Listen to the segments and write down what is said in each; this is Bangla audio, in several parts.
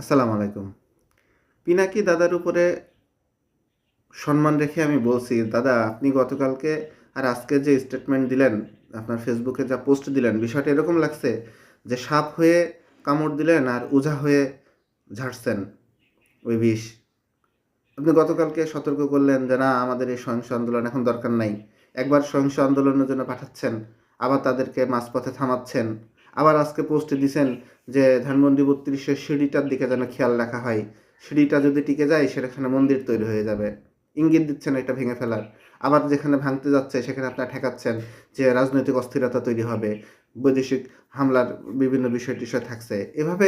আসসালামু আলাইকুম। পিনাকি দাদার উপরে সম্মান রেখে আমি বলছি, দাদা, আপনি গতকালকে আর আজকে যে স্টেটমেন্ট দিলেন, আপনার ফেসবুকে যা পোস্ট দিলেন, বিষয়টা এরকম লাগছে যে সাপ হয়ে কামড় দিলেন আর উজা হয়ে ঝাড়ছেন ওই বিষ। আপনি গতকালকে সতর্ক করলেন যে, না, আমাদের এই সহিংস আন্দোলন এখন দরকার নাই। একবার সহিংস আন্দোলনের জন্য পাঠাচ্ছেন, আবার তাদেরকে মাঝপথে থামাচ্ছেন। আবার আজকে পোস্টে দিছেন যে ধানমন্ডি বত্রিশের সিঁড়িটার দিকে যেন খেয়াল রাখা হয়। সিঁড়িটা যদি টিকে যায়, সেখানে মন্দির তৈরি হয়ে যাবে। ইঙ্গিত দিচ্ছেন এটা ভেঙে ফেলার। আবার যেখানে ভাঙতে যাচ্ছে, সেখানে আপনারা ঠেকাচ্ছেন যে রাজনৈতিক অস্থিরতা তৈরি হবে। বৈদেশিক হামলার বিভিন্ন বিষয় টিষয় থাকছে। এভাবে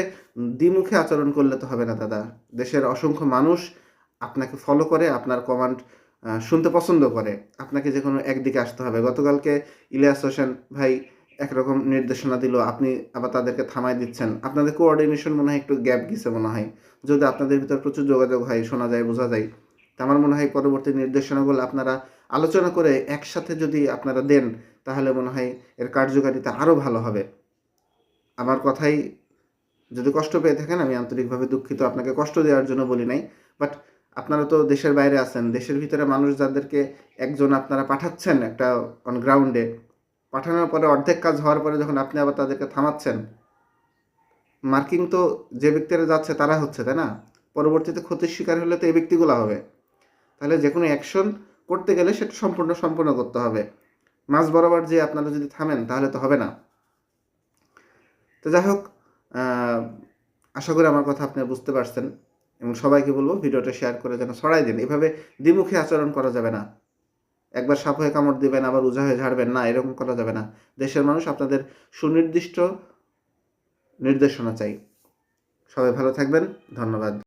দ্বিমুখে আচরণ করলে তো হবে না দাদা। দেশের অসংখ্য মানুষ আপনাকে ফলো করে, আপনার কমান্ড শুনতে পছন্দ করে। আপনাকে যে কোনো একদিকে আসতে হবে। গতকালকে ইলিয়াস হোসেন ভাই একরকম নির্দেশনা দিল, আপনি আবার তাদেরকে থামাই দিচ্ছেন। আপনাদের কোঅর্ডিনেশন মনে হয় একটু গ্যাপ গেছে মনে হয়। যদি আপনাদের ভিতর প্রচুর যোগাযোগ হয়, শোনা যায়, বোঝা যায়। তা আমার মনে হয় পরবর্তী নির্দেশনাগুলো আপনারা আলোচনা করে একসাথে যদি আপনারা দেন, তাহলে মনে হয় এর কার্যকারিতা আরও ভালো হবে। আমার কথাই, যদি কষ্ট পেয়ে থাকেন, আমি আন্তরিকভাবে দুঃখিত। আপনাকে কষ্ট দেওয়ার জন্য বলি নাই বাট আপনারা তো দেশের বাইরে আছেন। দেশের ভিতরে মানুষ যাদেরকে একজন আপনারা পাঠাচ্ছেন একটা অন গ্রাউন্ডে পাঠানোর পরে অর্ধেক কাজ হওয়ার পরে যখন আপনি আবার তাদেরকে থামাচ্ছেন, মার্কিং তো যে ব্যক্তিরা যাচ্ছে তারা হচ্ছে, তাই না? পরবর্তীতে ক্ষতির শিকার হলে তো এই ব্যক্তিগুলো হবে। তাহলে যে কোনো অ্যাকশন করতে গেলে সেটা সম্পূর্ণ সম্পূর্ণ করতে হবে। মাঝ বরাবর যে আপনারা যদি থামেন, তাহলে তো হবে না। তো যাই হোক আশা করি আমার কথা আপনি বুঝতে পারছেন এবং সবাইকে বলব ভিডিওটা শেয়ার করে যেন ছড়াই দিন। এভাবে দ্বিমুখী আচরণ করা যাবে না। একবার সাপ হয়ে কামড় দিবেন, আবার উজা হয়ে ঝাড়বেন, না, এরকম করা যাবে না। দেশের মানুষ আপনাদের সুনির্দিষ্ট নির্দেশনা চাই। সবাই ভালো থাকবেন, ধন্যবাদ।